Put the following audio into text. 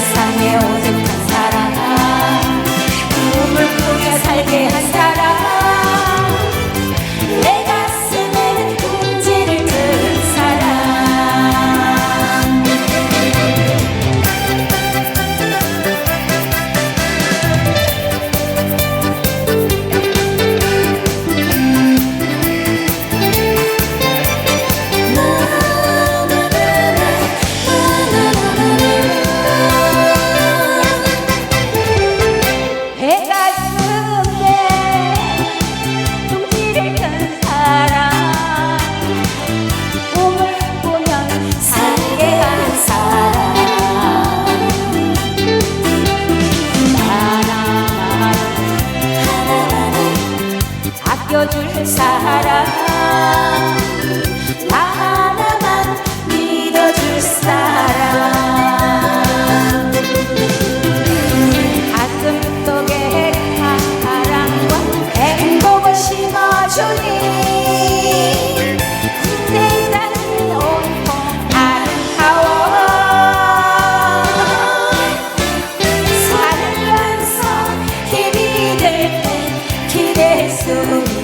さ 하나만 믿어줄 사람 가슴 속에 사랑과 행복을 심어주니 세상은 온통 아름다워 사랑면서 힘이 될 때 기대수.